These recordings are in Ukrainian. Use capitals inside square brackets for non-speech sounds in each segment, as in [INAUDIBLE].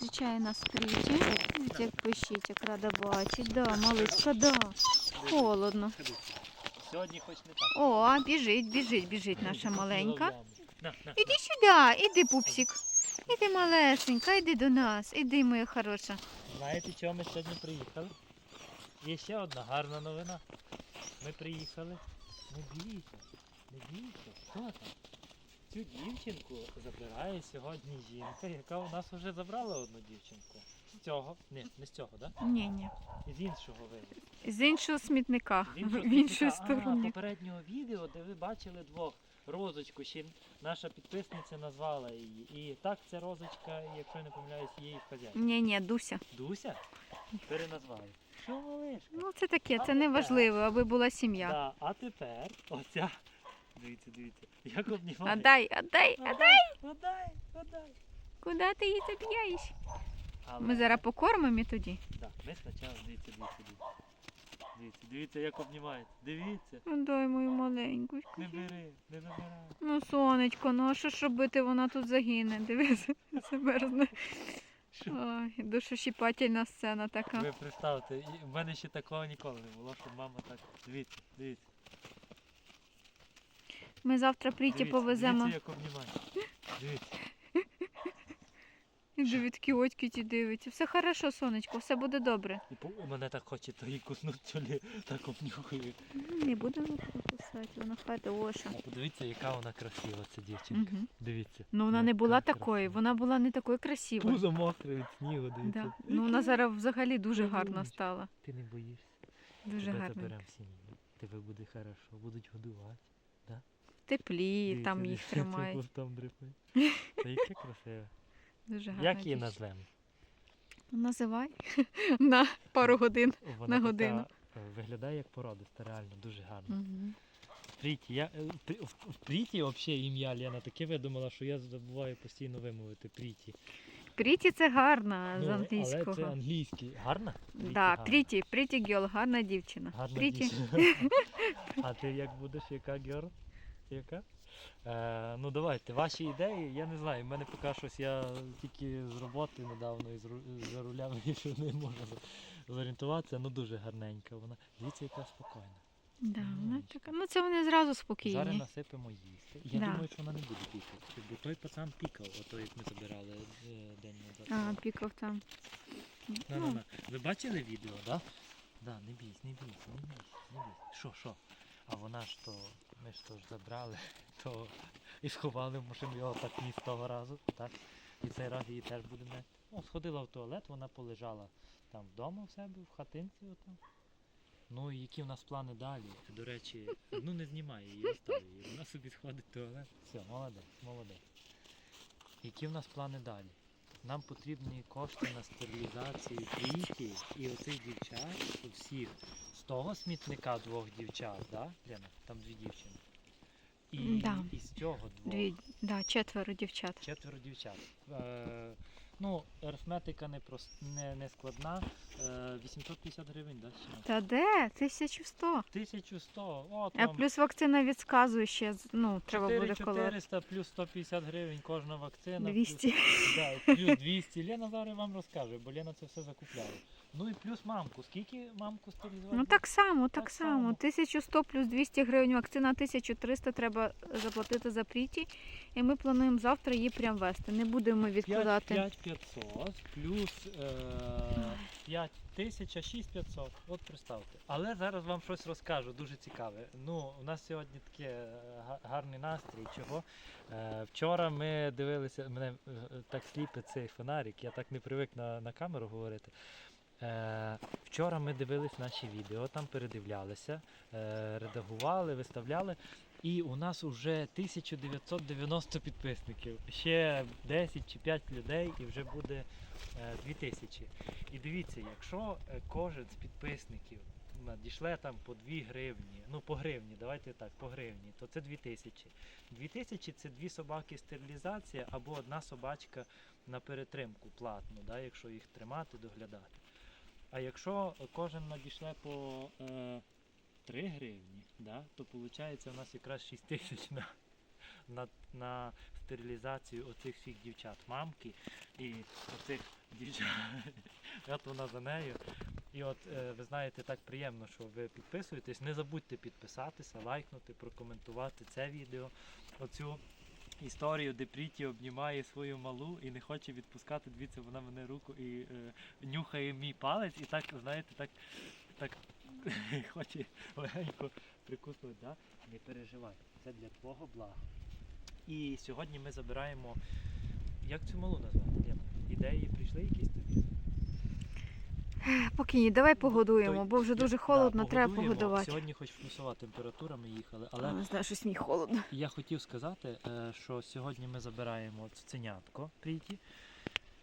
Зустрічає нас. Ось Як пишіть, як рада бачить. Да, маличка, да. Холодно. Сьогодні хоч не так. О, біжить, біжить, біжить наша маленька. Іди сюди, іди, пупсик. Іди малесенька, іди до нас. Іди, моя хороша. Знаєте, чого ми сьогодні приїхали? Є ще одна гарна новина. Ми приїхали. Не бійся, не бійся. Хто там? Цю дівчинку забирає сьогодні жінка, яка у нас вже забрала одну дівчинку. З цього? Ні, не з цього, так? Ні, ні. З іншого вигляду. З іншого смітника, З іншого [LAUGHS] в іншу смітника. А, попереднього відео, де ви бачили двох. Розочку, ще наша підписниця назвала її. І так ця розочка, якщо я не помиляюсь, її в хазяйстві. Ні, ні, Дуся. Дуся переназвали. Що малишка? Ну це таке, А це не важливо, аби була сім'я. Да, а тепер оця. Дивіться, дивіться. Як обнімає. Отдай, отдай, Отдай, отдай, отдай. Куди ти її заб'єш? Але, Ми зараз покормимо і тоді. Да, ми спочатку дивіться, дивіться, дивіться. Дивіться, дивіться, як обнімають. Дивіться. Отдай мою маленьку. Не бери, не забирай. Ну, сонечко, ну а що ж робити, вона тут загине. Дивись, [LAUGHS] замерзне. Ой, душошіпательна сцена така. Ви представте, в мене ще такого ніколи не було, щоб мама так. Дивіться, дивіться. Ми завтра прийти повеземо. Дивіться, як обнімає. Дивіться. Кіотки ті дивиться. Все хорошо, сонечко, все буде добре. У мене так хоче то її куснути, то лі так обнюхує. Не будемо кусати, вона хороша. А подивіться, яка вона красива, ця дівчинка. Угу. Дивіться. Ну вона не Яка була красива. такою, вона була не такою красивою. Пузо мокре від снігу, дивіться. Да. Ну вона зараз взагалі дуже Яка гарна стала. Ти не боїшся. Дуже Тебе гарна. заберемо в сім'ю. Тебе буде хорошо, будуть годувати. Теплі, Дивіться, там їх дивіться, тримають. хвостом дрипає. Та яке красиве. Дуже гарна. Як її дівчинка. назвемо? Називай [LAUGHS] на пару годин. Вона На годину. така, е, виглядає як породиста, реально, дуже гарно. Угу. Пріті, я, е, При- в, в Пріті взагалі ім'я Лена таке видумала, що я забуваю постійно вимовити Пріті. Пріті це гарна з Ну, англійського. Але це англійський. Гарна? Да, гарна. Пріті, Пріті Гьол, гарна дівчина. Гарна Пріті. дівчина. [LAUGHS] А ти як будеш, яка герл? Яка? Е, ну давайте, ваші ідеї, я не знаю, в мене поки щось я тільки з роботи недавно і за рулями [LAUGHS] ще не можу зорієнтуватися, ну дуже гарненька вона. Дивіться, яка спокійна. Да, вона така. Ну це вони зразу спокійні. Зараз насипемо їсти. Я Да. думаю, що вона не буде пікати. Бо той пацан пікав, ото як ми забирали е, день назад. А, пікав там. На, на, Ну, на. Ви бачили відео, так? Да? Да, не бійся, не бійся, не бійся, не бійся. Що, що? А вона ж то, ми ж то ж забрали, [LAUGHS] то і сховали машину його так ніс того разу, так? І цей раз її теж буде мити. Ну, сходила в туалет, вона полежала там вдома в себе, в хатинці отам. Ну і які в нас плани далі? До речі, ну не знімай її, остав її. Вона собі сходить в туалет. Все, молодець, молодець. Які в нас плани далі? Нам потрібні кошти на стерилізацію квітів і оцих дівчат, всіх з того смітника двох дівчат, да, Лена? Там дві дівчини. І, Да. і з цього двох. Дві, да, четверо дівчат. Четверо дівчат. Е, ну, арифметика не, прос... не, не складна. Е, 850 гривень, да? Та де? 1100. 1100, от А плюс вакцина відказує ще, з- ну, треба буде коло 4400 плюс 150 гривень кожна вакцина. 200. Плюс, [LAUGHS] да, плюс 200. Лена зараз вам розкаже, бо Лена це все закупляла. Ну і плюс мамку. Скільки мамку стерилізувати? Ну так само, так, Так само. само. 1100 плюс 200 гривень вакцина, 1300 треба заплатити за пріті. І ми плануємо завтра її прям вести. Не будемо відкладати. 5500 плюс е, 5000, 6500. От представте. Але зараз вам щось розкажу, дуже цікаве. Ну, у нас сьогодні таке е, гарний настрій. Чого? Е, вчора ми дивилися, мене е, так сліпить цей фонарик, я так не привик на, на камеру говорити. Е, вчора ми дивились наші відео, там передивлялися, е, редагували, виставляли. І у нас вже 1990 підписників. Ще 10 чи 5 людей і вже буде е, 2000. І дивіться, якщо е, кожен з підписників надішле там по 2 гривні, ну по гривні, давайте так, по гривні, то це 2000. 2000 це дві собаки стерилізація або одна собачка на перетримку платну, да, якщо їх тримати, доглядати. А якщо кожен надішле по е, 3 гривні, да, то виходить у нас якраз 6 тисяч на, на, на стерилізацію оцих всіх дівчат, мамки і оцих дівчат. [LAUGHS] От вона за нею. І от е, ви знаєте, так приємно, що ви підписуєтесь. Не забудьте підписатися, лайкнути, прокоментувати це відео. Оцю історію, де Пріті обнімає свою малу і не хоче відпускати. Дивіться, вона мене руку і е, нюхає мій палець, і так, знаєте, так, так [LAUGHS] хоче легенько прикуснути. Да? Не переживай, це для твого блага. І сьогодні ми забираємо. Як цю малу назвати? Ідеї прийшли якісь тобі? Поки ні, давай погодуємо, Той- бо вже дуже Да, холодно, треба погодувати. Сьогодні хоч плюсова температура, ми їхали, але Не знаю, щось мені холодно. я хотів сказати, е, що сьогодні ми забираємо цуценятко Пріті,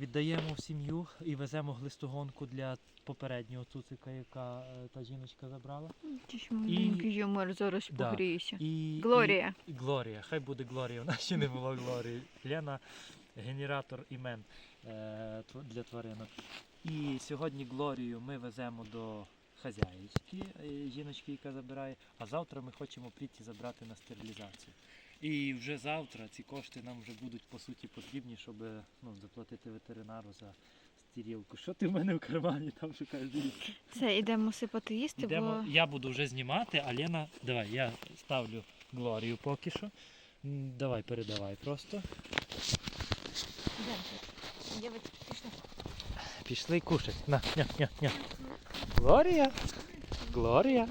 віддаємо в сім'ю і веземо глистогонку для попереднього цуцика, яка е, та жіночка забрала. Ж юмор, зараз Да. погріюся. І, Глорія. І, і Глорія, хай буде Глорія. У нас ще не було Глорії. Лена генератор імен е, для тваринок. І сьогодні Глорію ми веземо до хазяїчки, е, жіночки, яка забирає, а завтра ми хочемо Пріті забрати на стерилізацію. І вже завтра ці кошти нам вже будуть по суті потрібні, щоб е, ну, заплатити ветеринару за стірілку. Що ти в мене в кармані там шукаєш? Це йдемо сипати їсти, Йдемо, бо я буду вже знімати, а Лена, давай, я ставлю Глорію поки що. Давай, передавай просто. Пішли кушать. На, ня, ня, ня. Глорія. Глорія.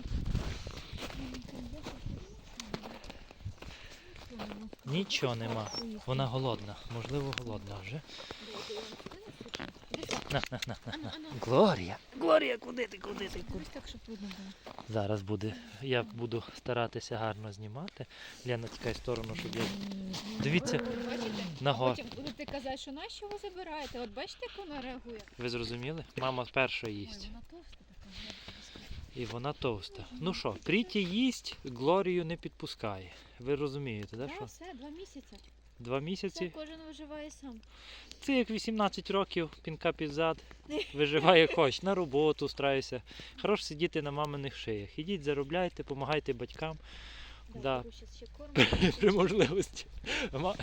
Нічого нема. Вона голодна. Можливо, голодна вже. На, на, на, на, на. Глорія. Глорія, куди ти, куди ти? Куди? Так, щоб видно було. Зараз буде. Я буду старатися гарно знімати. Лена, тікай в сторону, щоб я. Дивіться, Бачите? нагор. Потім будете казати, що нащо ви забираєте? От бачите, як вона реагує? Ви зрозуміли? Мама перша їсть. вона товста така. І вона товста. Ну що, Пріті їсть, Глорію не підпускає. Ви розумієте, да, Так, що? все, два місяці. Два місяці. кожен виживає сам. Це як 18 років, пінка під зад. Виживає [LAUGHS] хоч на роботу, стараюся. Хорош сидіти на маминих шиях. Ідіть, заробляйте, допомагайте батькам. Да. [LAUGHS] При можливості.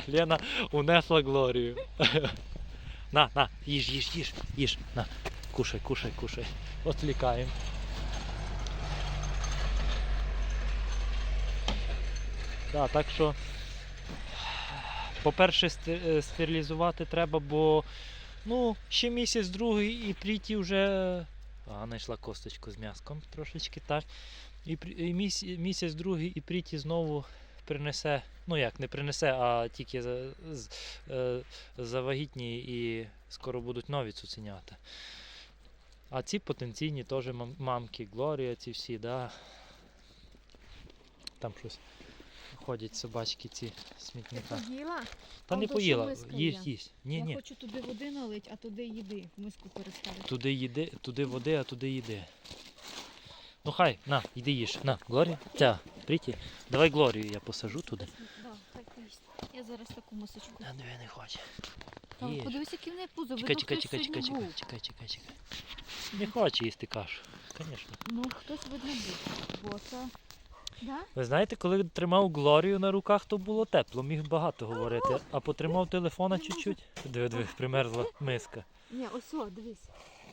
Лена унесла Глорію. [LAUGHS] На, на, їж, їж, їж, їж. На, кушай, кушай, кушай. Отвлікаємо. Да, так що, по-перше, е, стерилізувати треба, бо ну, ще місяць другий і пріті вже. А, знайшла косточку з м'яском трошечки, так. І, і міс- місяць другий і пріті знову принесе, ну як не принесе, а тільки е, завагітні і скоро будуть нові цуценята. А ці потенційні теж мам- мамки, Глорія, ці всі, да. Там щось ходять собачки ці смітника. Поїла? Та не поїла, їсть, їсть. Ні, Я ні. хочу туди води налить, а туди їди. Миску переставити. Туди їди, туди води, а туди їди. Ну хай, на, йди їж. На, Глорія. Ця, прийти. Давай Глорію я посажу туди. Да, хай поїсть. Я зараз таку мисочку. А диви не хоче. Там, Їж. подивись, який в неї пузо. Чекай, Видно, чекай, хтось чекай, чекай, сьогодні чекай, був. чекай, чекай, чекай. Не хоче їсти кашу, звісно. Ну, хтось видно був. Бо це... Да? Ви знаєте, коли тримав Глорію на руках, то було тепло, міг багато говорити. А потримав телефона чуть-чуть. Диви, диви, примерзла миска. Ні, ось, о, дивись.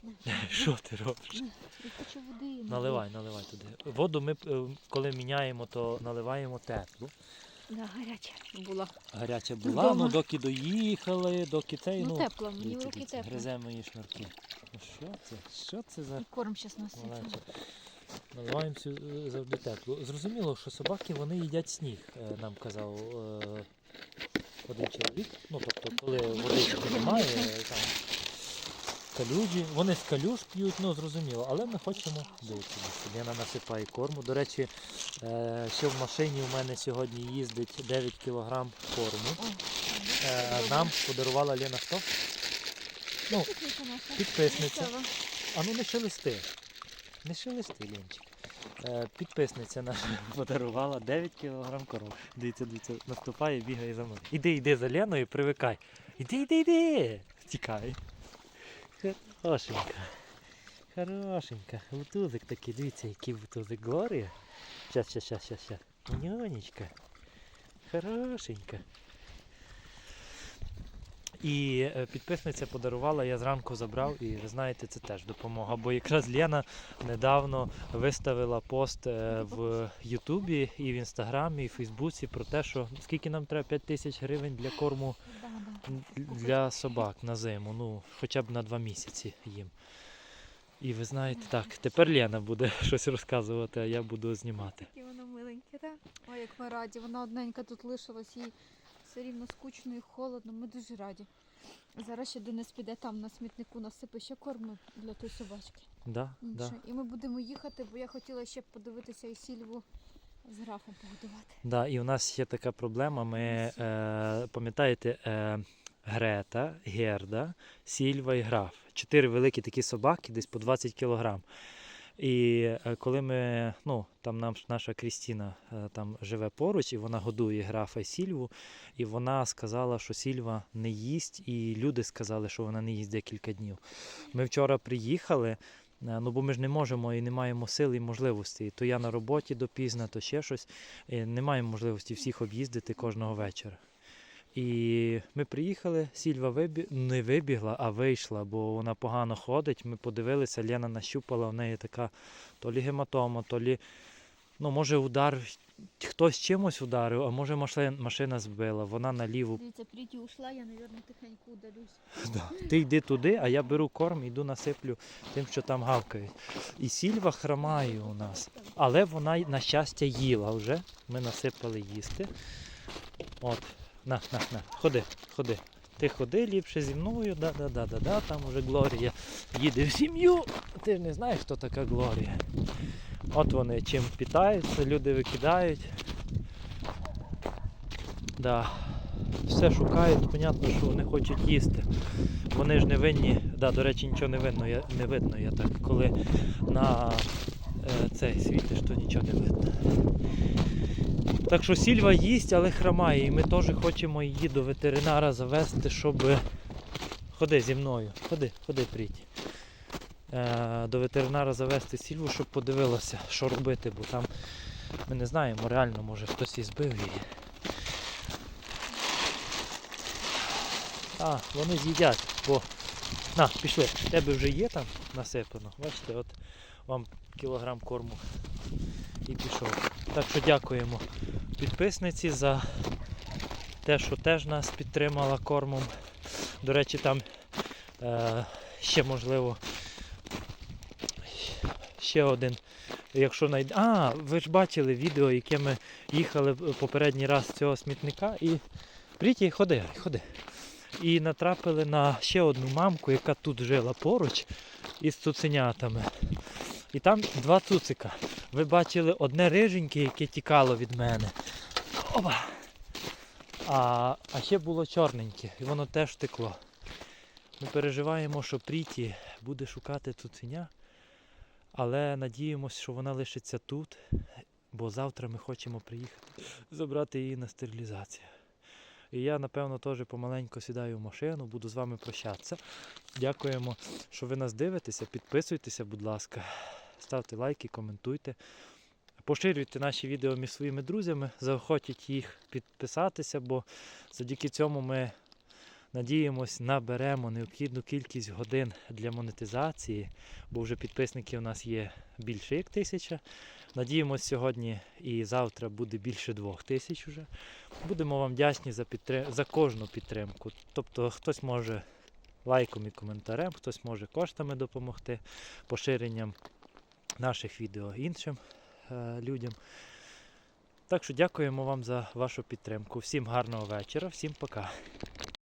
[LAUGHS] Що ти робиш? Я хочу води. Наливай, наливай туди. Воду ми, е, коли міняємо, то наливаємо теплу. Да, гаряча була. Гаряча була, Вдома. ну доки доїхали, доки цей, Ну, ну, тепло, мені в руки тепло. гризе мої шнурки. Ну що це? Що це за І корм зараз малеча? Наливаємо е, завжди тепло. Зрозуміло, що собаки вони їдять сніг, е, нам казав е, один чоловік. Ну, тобто, коли водички немає, там калюжі, вони з калюж п'ють, ну зрозуміло, але ми хочемо дивитися. Лена насипає корму. До речі, ще в машині у мене сьогодні їздить 9 кг корму. Нам подарувала Лена хто? Ну, підписниця. А ну не шелести. Не шелести, Ленчик. Е, підписниця наша подарувала 9 кг коров. Дивіться, дивіться, наступає, бігає за мною. Іди, іди за Леною, привикай. Іди, іди, іди. Тікай. Хорошенька. Хорошенька. Бутузик такий, дивіться, який бутузик. Глорія. Щас, щас, щас, щас, щас. Ньонечка. Хорошенька. І е, підписниця подарувала, я зранку забрав, і ви знаєте, це теж допомога. Бо якраз Лена недавно виставила пост е, в Ютубі і в Інстаграмі, і в Фейсбуці про те, що скільки нам треба 5 тисяч гривень для корму для собак на зиму, ну хоча б на два місяці їм. І ви знаєте, так, тепер Лена буде [LAUGHS] щось розказувати, а я буду знімати. Таке воно миленьке, так? Ой, як ми раді. Вона одненька тут лишилась, їй все рівно скучно і холодно. Ми дуже раді. Зараз ще Денис піде там на смітнику, насипе ще корму для тої собачки. Да, да. І ми будемо їхати, бо я хотіла ще подивитися і сільву з графом погодувати. Да, і у нас є така проблема. Ми е, пам'ятаєте, е, Грета, Герда, Сільва і Граф. Чотири великі такі собаки, десь по 20 кілограм. І е, коли ми, ну, там нам, наша Крістіна е, там живе поруч, і вона годує графа Сільву, і вона сказала, що Сільва не їсть, і люди сказали, що вона не їсть декілька днів. Ми вчора приїхали, е, ну бо ми ж не можемо і не маємо сили і можливості. То я на роботі допізно, то ще щось. І не маємо можливості всіх об'їздити кожного вечора. І ми приїхали, Сільва вибі... не вибігла, а вийшла, бо вона погано ходить. Ми подивилися, Лена нащупала, в неї така то лі гематома, то лі, ну, може, удар, хтось чимось ударив, а може машина, машина збила. Вона на ліву. Дивіться, Пріті ушла, я, мабуть, тихенько удалюсь. [LAUGHS] Да. Ти йди туди, а я беру корм і йду насиплю тим, що там гавкають. І сільва хромає у нас. Але вона, на щастя, їла вже. Ми насипали їсти. От, на, на, на, ходи, ходи. Ти ходи ліпше зі мною, да, да, да, да, да. Там уже Глорія їде в сім'ю. Ти ж не знаєш, хто така Глорія. От вони чим питаються, люди викидають. Да. Все шукають, понятно, що вони хочуть їсти. Вони ж не винні, да, до речі, нічого не видно, я, не видно. Я так, коли на е, цей світиш, то нічого не видно. Так що сільва їсть, але хромає. І ми теж хочемо її до ветеринара завести, щоб. Ходи зі мною, ходи, ходи, прийти. Е, до ветеринара завести сільву, щоб подивилася, що робити, бо там ми не знаємо, реально, може хтось і збив її. А, вони з'їдять, бо. На, пішли. В тебе вже є там насипано. Бачите, от вам кілограм корму і пішов. Так що дякуємо підписниці за те, що теж нас підтримала кормом. До речі, там е, ще можливо ще один. Якщо найд... А, ви ж бачили відео, яке ми їхали попередній раз з цього смітника і. Пріті, ходи, ходи. І натрапили на ще одну мамку, яка тут жила поруч із цуценятами. І там два цуцика. Ви бачили одне риженьке, яке тікало від мене. Опа! А, а ще було чорненьке, і воно теж втекло. Ми переживаємо, що Пріті буде шукати цуценя, але надіємося, що вона лишиться тут, бо завтра ми хочемо приїхати забрати її на стерилізацію. І я, напевно, теж помаленьку сідаю в машину, буду з вами прощатися. Дякуємо, що ви нас дивитеся. Підписуйтеся, будь ласка, ставте лайки, коментуйте. Поширюйте наші відео між своїми друзями, заохотіть їх підписатися, бо завдяки цьому ми надіємось, наберемо необхідну кількість годин для монетизації, бо вже підписників у нас є більше як тисяча. Надіємось, сьогодні і завтра буде більше двох тисяч уже. Будемо вам вдячні за, підтрим... за кожну підтримку. Тобто хтось може лайком і коментарем, хтось може коштами допомогти, поширенням наших відео іншим е, людям. Так що дякуємо вам за вашу підтримку. Всім гарного вечора, всім пока.